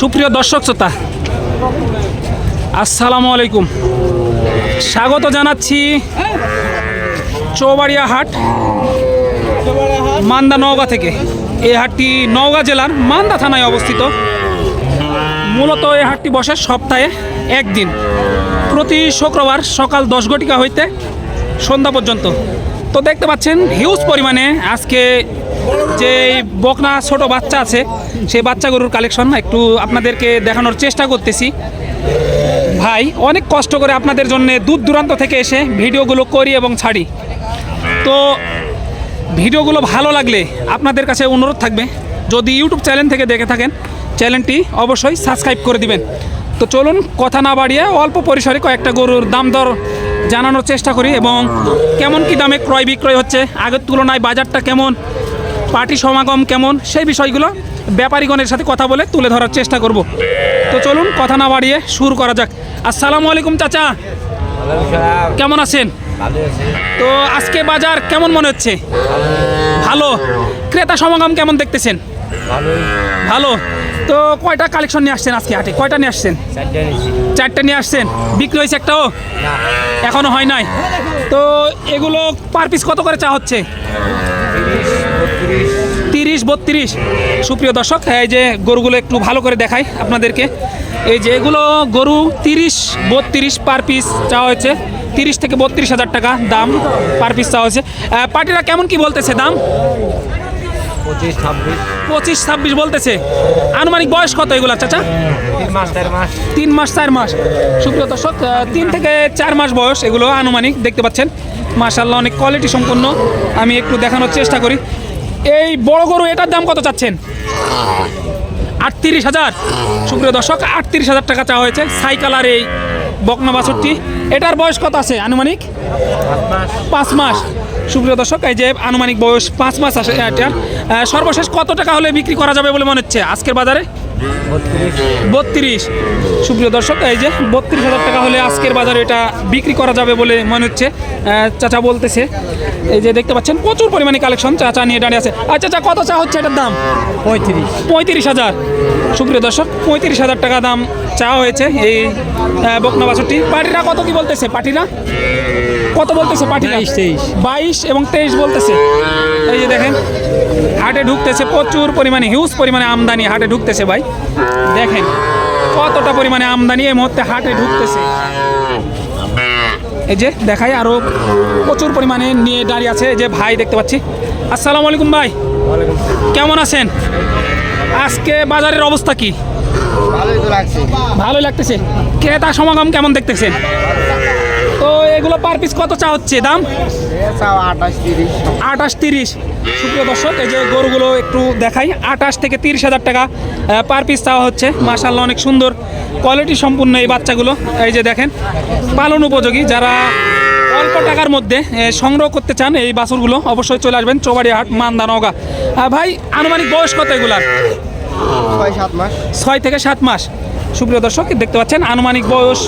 সুপ্রিয় দর্শক শ্রোতা, আসসালামু আলাইকুম। স্বাগত জানাচ্ছি চৌবাড়িয়া হাট, মান্দা নওগাঁ থেকে। এই হাটটি নওগাঁ জেলার মান্দা থানায় অবস্থিত। মূলত এই হাটটি বসে সপ্তাহে একদিন। প্রতি শুক্রবার সকাল দশ ঘটিকা হইতে সন্ধ্যা পর্যন্ত। তো দেখতে পাচ্ছেন, হিউজ পরিমাণে আজকে যে বকনা ছোট বাচ্চা আছে সেই বাচ্চা গরুর কালেকশন একটু আপনাদেরকে দেখানোর চেষ্টা করতেছি। ভাই, অনেক কষ্ট করে আপনাদের জন্য দূর দূরান্ত থেকে এসে ভিডিওগুলো করি এবং ছাড়ি। তো ভিডিওগুলো ভালো লাগলে আপনাদের কাছে অনুরোধ থাকবে, যদি ইউটিউব চ্যানেল থেকে দেখে থাকেন, চ্যানেলটি অবশ্যই সাবস্ক্রাইব করে দিবেন। তো চলুন, কথা না বাড়িয়ে অল্প পরিসরে কয়েকটা গরুর দাম দর জানানোর চেষ্টা করি এবং কেমন কি দামে ক্রয় বিক্রয় হচ্ছে, আগের তুলনায় বাজারটা কেমন পার্টি সমাগম কেমন? সেই বিষয়গুলো ব্যাপারীগণের সাথে কথা বলে তুলে ধরার চেষ্টা করব। তো চলুন, কথা না বাড়িয়ে শুরু করা যাক। আসসালামু আলাইকুম চাচা। কেমন আছেন? তো আজকে বাজার কেমন মনে হচ্ছে? ভালো। ক্রেতা সমাগম কেমন দেখতেছেন? ভালো। তো কয়টা কালেকশন নিয়ে আসছেন আজকে হাটে? কয়টা নিয়ে আসছেন? চারটা নিয়ে আসছেন। বিক্রি হয়েছে একটাও? এখনও হয় নাই। তো এগুলো পার পিস কত করে চা হচ্ছে? তিরিশ বত্রিশ। সুপ্রিয় দর্শক এই যে গরুগুলো একটু ভালো করে দেখাই আপনাদেরকে। এই যে এগুলো গরু তিরিশ বত্রিশ পার পিস চাওয়া হয়েছে। তিরিশ থেকে বত্রিশ হাজার টাকা দাম পার পিস চাওয়া হয়েছে। পার্টিরা কেমন কি বলতেছে দাম? পঁচিশ ছাব্বিশ। পঁচিশ ছাব্বিশ বলতেছে। আনুমানিক বয়স কত এগুলো চাচা? তিন মাস চার মাস। তিন মাস চার মাস। সুপ্রিয় দর্শক তিন থেকে চার মাস বয়স এগুলো আনুমানিক দেখতে পাচ্ছেন। মাশাল্লাহ অনেক কোয়ালিটি সম্পন্ন। আমি একটু দেখানোর চেষ্টা করি। এই বড় গরু, এটার দাম কত চাচ্ছেন? আটত্রিশ হাজার। সুপ্রিয় দর্শক, আটত্রিশ হাজার টাকা চাওয়া হয়েছে সাইকালার এই বকনা বাছরটি। এটার বয়স কত আছে আনুমানিক? পাঁচ মাস। সুপ্রিয় দর্শক, এই যে আনুমানিক বয়স পাঁচ মাস আসে এটার সর্বশেষ কত টাকা হলে বিক্রি করা যাবে বলে মনে হচ্ছে আজকের বাজারে? বত্রিশ। সুপ্রিয় দর্শক এই যে বত্রিশ হাজার টাকা হলে আজকের বাজারে এটা বিক্রি করা যাবে বলে মনে হচ্ছে আহ, চাচা বলতেছে। এই যে দেখতে পাচ্ছেন প্রচুর পরিমাণে কালেকশন চাচা নিয়ে দাঁড়িয়ে আছে। আচ্ছা চাচা কত চা হচ্ছে এটার দাম? পঁয়ত্রিশ। পঁয়ত্রিশ হাজার। সুপ্রিয় দর্শক পঁয়ত্রিশ হাজার টাকা দাম চা হয়েছে এই আহ, বকনা বাছরটি। পার্টিরা কত কি বলতেছে? পার্টিরা? কত বলতেছে বাইশ, তেইশ। বাইশ এবং তেইশ বলতেছে। এই যে দেখেন হাটে ঢুকতেছে প্রচুর পরিমাণে হিউজ পরিমাণে আমদানি হাটে ঢুকতেছে ভাই। দেখেন কতটা পরিমাণে আমদানি এই মুহূর্তে হাটে ঢুকতেছে। এই যে দেখাই আরও প্রচুর পরিমাণে নিয়ে দাঁড়িয়ে আছে এই যে ভাই দেখতে পাচ্ছি। আসসালামু আলাইকুম ভাই। কেমন আছেন? আজকে বাজারের অবস্থা কি? ভালোই লাগছে। ভালোই লাগতেছে। ক্রেতা সমাগম কেমন দেখতেছেন? এগুলো পার পিস কত চা হচ্ছে? দাম? আঠাশ তিরিশ। সুপ্রিয় দর্শক এই যে গরুগুলো একটু দেখাই। আঠাশ থেকে তিরিশ হাজার টাকা পার পিস চাওয়া হচ্ছে। মাশাল্লাহ অনেক সুন্দর কোয়ালিটি সম্পূর্ণ এই বাচ্চাগুলো। এই যে দেখেন পালন উপযোগী। যারা অল্প টাকার মধ্যে সংগ্রহ করতে চান এই বাছুরগুলো অবশ্যই চলে আসবেন চৌবাড়িয়া হাট মান্দা নগা ভাই আনুমানিক বয়স কত এগুলার? ছয় সাত মাস। ছয় থেকে সাত মাস। সুপ্রিয় দর্শক দেখতে পাচ্ছেন আনুমানিক বয়স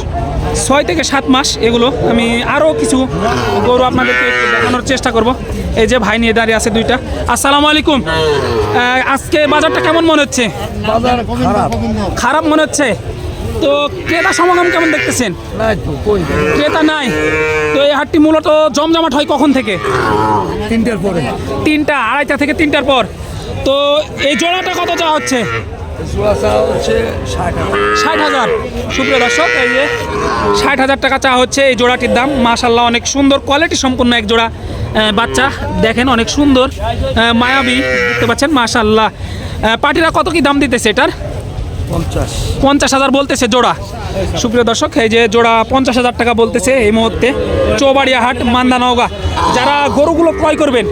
ছয় থেকে সাত মাস। এগুলো আমি আরও কিছু গরু আপনাদেরকে দেখানোর চেষ্টা করব। এই যে ভাই নিয়ে দাঁড়িয়ে আছে দুইটা। আসসালামু আলাইকুম। আজকে বাজারটা কেমন মনে হচ্ছে? খারাপ। খারাপ মনে হচ্ছে? তো ক্রেতা সমাগম কেমন দেখতেছেন? ক্রেতা নাই। তো এই হাটটি মূলত জমজমাট হয় কখন থেকে? তিনটের পরে। তিনটা আড়াইটা থেকে তিনটার পর। তো এই জোড়াটা কত চাওয়া হচ্ছে? হচ্ছে ষাট হাজার। সুপ্রিয় দর্শক এই যে ষাট হাজার টাকা চা হচ্ছে এই জোড়াটির দাম। মাশাল্লাহ অনেক সুন্দর কোয়ালিটি সম্পূর্ণ এক জোড়া বাচ্চা। দেখেন অনেক সুন্দর মায়াবী দেখতে পাচ্ছেন? মাশাল্লাহ আহ, পার্টিরা কত কি দাম দিতেছে এটার? পঞ্চাশ। পঞ্চাশ হাজার বলতেছে জোড়া। সুপ্রিয় দর্শক এই যে জোড়া পঞ্চাশ হাজার টাকা বলতেছে এই মুহূর্তে। চৌবাড়িয়া হাট মান্দা নওগাঁ যারা গরুগুলো ক্রয় করবেন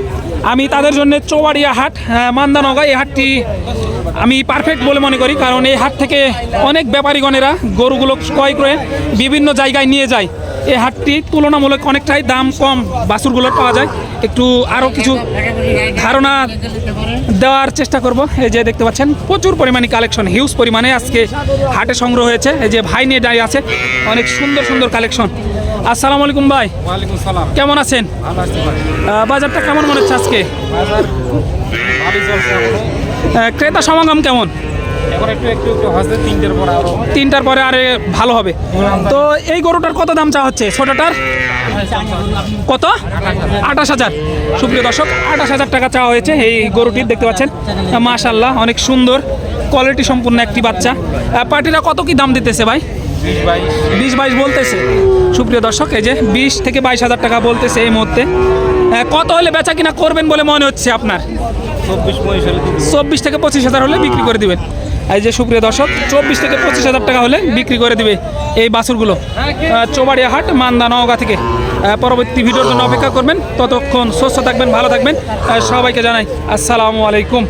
আমি তাদের জন্য চৌবাড়িয়া হাট আহ, মান্দা এই হাটটি আমি পারফেক্ট বলে মনে করি কারণ এই হাট থেকে অনেক ব্যাপারীগণেরা গরুগুলো ক্রয় করে বিভিন্ন জায়গায় নিয়ে যায়। এই হাটটি তুলনামূলক অনেকটাই দাম কম বাছুরগুলোর পাওয়া যায়। একটু আরও কিছু ধারণা দেওয়ার চেষ্টা করব। এই যে দেখতে পাচ্ছেন প্রচুর পরিমাণে কালেকশন হিউজ পরিমাণে আজকে হাটে সংগ্রহ হয়েছে। এই যে ভাই নিয়ে দাঁড়িয়ে আছে অনেক সুন্দর সুন্দর কালেকশন আসসালামু আলাইকুম ভাই। ওয়ালাইকুম সালাম। কেমন আছেন? ভালো পারে আহ, বাজারটা কেমন মনে হচ্ছে আজকে? বাজার ভালোই চলছে ক্রেতা সমাগম কেমন? এখন একটু একটু একটু হচ্ছে তিনটের পর আরও তিনটার পরে আরে ভালো হবে। তো এই গরুটার কত দাম চা হচ্ছে? ছোটটার? কত? আঠাশ হাজার। সুপ্রিয় দর্শক আঠাশ হাজার টাকা চাওয়া হয়েছে এই গরুটির দেখতে পাচ্ছেন? মাশাল্লাহ অনেক সুন্দর কোয়ালিটি সম্পূর্ণ একটি বাচ্চা। পার্টিরা কত কি দাম দিতেছে ভাই? বিশ বাইশ বলতেছে। সুপ্রিয় দর্শক এই যে বিশ থেকে বাইশ হাজার টাকা বলতেছে এই মুহূর্তে। কত হলে বেচা কিনা করবেন বলে মনে হচ্ছে আপনার? চব্বিশ থেকে পঁচিশ হাজার হলে বিক্রি করে দিবেন। এই যে সুপ্রিয় দর্শক চব্বিশ থেকে পঁচিশ হাজার টাকা হলে বিক্রি করে দিবে এই বাছুরগুলো। চৌবাড়িয়া হাট মান্দা নওগাঁ থেকে। পরবর্তী ভিডিওর জন্য অপেক্ষা করবেন। ততক্ষণ সুস্থ থাকবেন ভালো থাকবেন। সবাইকে জানাই আসসালামু আলাইকুম।